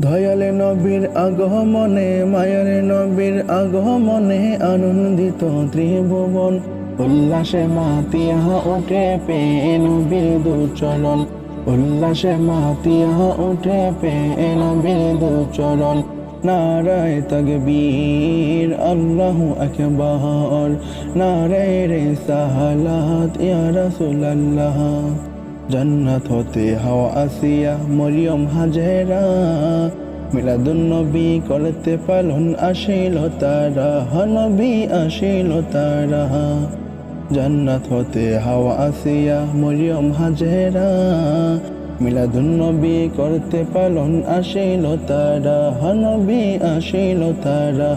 দয়ালে নবীর আগমনে, মায়ের নবীর আগমনে আনন্দিত ত্রিভুবন। উল্লাসে মাতিয়া উঠে পে নবীর দুচরণ। উল্লাসে মাতিয়া উঠে পে নবীর দুচরণ। নারায় তকবীর, আল্লাহু আকবার। নারায় রে সাহালাত, ইয়া রাসূলুল্লাহ। জান্নাত হতে হাওয়া আসিয়া মরিয়ম হাজেরা। মিলাদুন নবী করতে পালন আসিল তারা নবী আসিল তারা। জান্নাত হতে হাওয়া আসিয়া মরিয়ম হাজেরা মিলাদুন নবী করতে পালন আসিল তারা নবী আসিল তারা।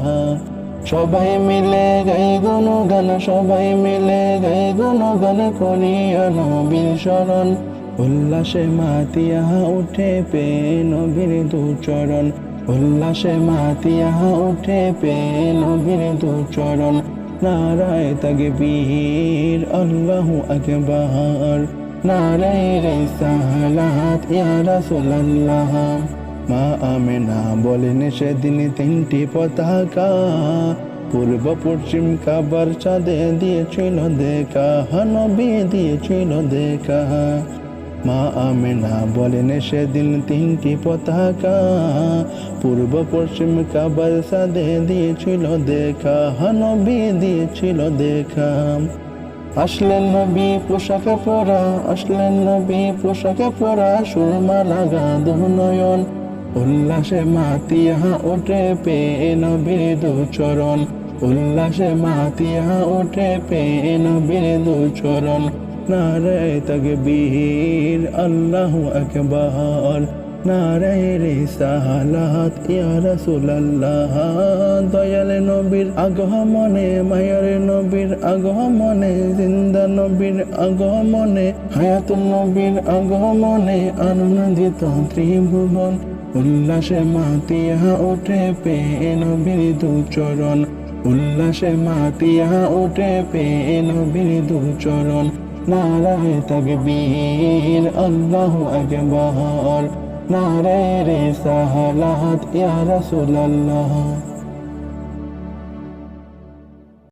সবাই মিলে গাই গুনো গান সবাই মিলে গাই গুনো গান করিয়া নবীর শরণ। উল্লাসে মাতিয়া উঠে পে নবীর দুচরণ। উল্লাসে মাতিয়া উঠে পে নবীর দুচরণ। নারায় তাগে বীর আল্লাহু আকবার। নারায় রে সালাত ইয়া রাসূলুল্লাহ। মা আমেনা বলেন সেদিন তিনটি পতাকা। পূর্ব পশ্চিম কাবার চাঁদে দিয়েছিল দেখা, নবী দিয়েছিল দেখা। মা আমেনা বলেন সেদিন তিনটি পতাকা। পূর্ব পশ্চিম কাবার চাঁদে দিয়েছিল দেখা, নবী দিয়েছিল দেখা। আসলেন নবী পোশাকে পরা, আসলেন নবী পোশাকে পরা, সুরমা লাগা দুনয়ন উল্লাসে মাতিয়া ওঠে পে নবীর দুচরণ। উল্লাসে মাতিয়া ওঠে পে নবীর দুচরণ। নারায় তকবীর, আল্লাহু আকবার। নারায় রে সাহালাত ইয়া রাসূলুল্লাহ। দয়াল নবীর আগমনে, মায়ার নবীর আগমনে, জিন্দা নবীর আগমনে, হায়াতুল নবীর আগমনে, আনন্দিত ত্রিভুবন, উল্লাসে মাতিয়া ওঠে পে নবীর দুচরণ, উল্লাসে মাতিয়া ওঠে পে নবীর দুচরণ, নারায় তকবীর, আল্লাহু আকবার। নারে রে সাহালাহাত ইয়া রাসূলুল্লাহ।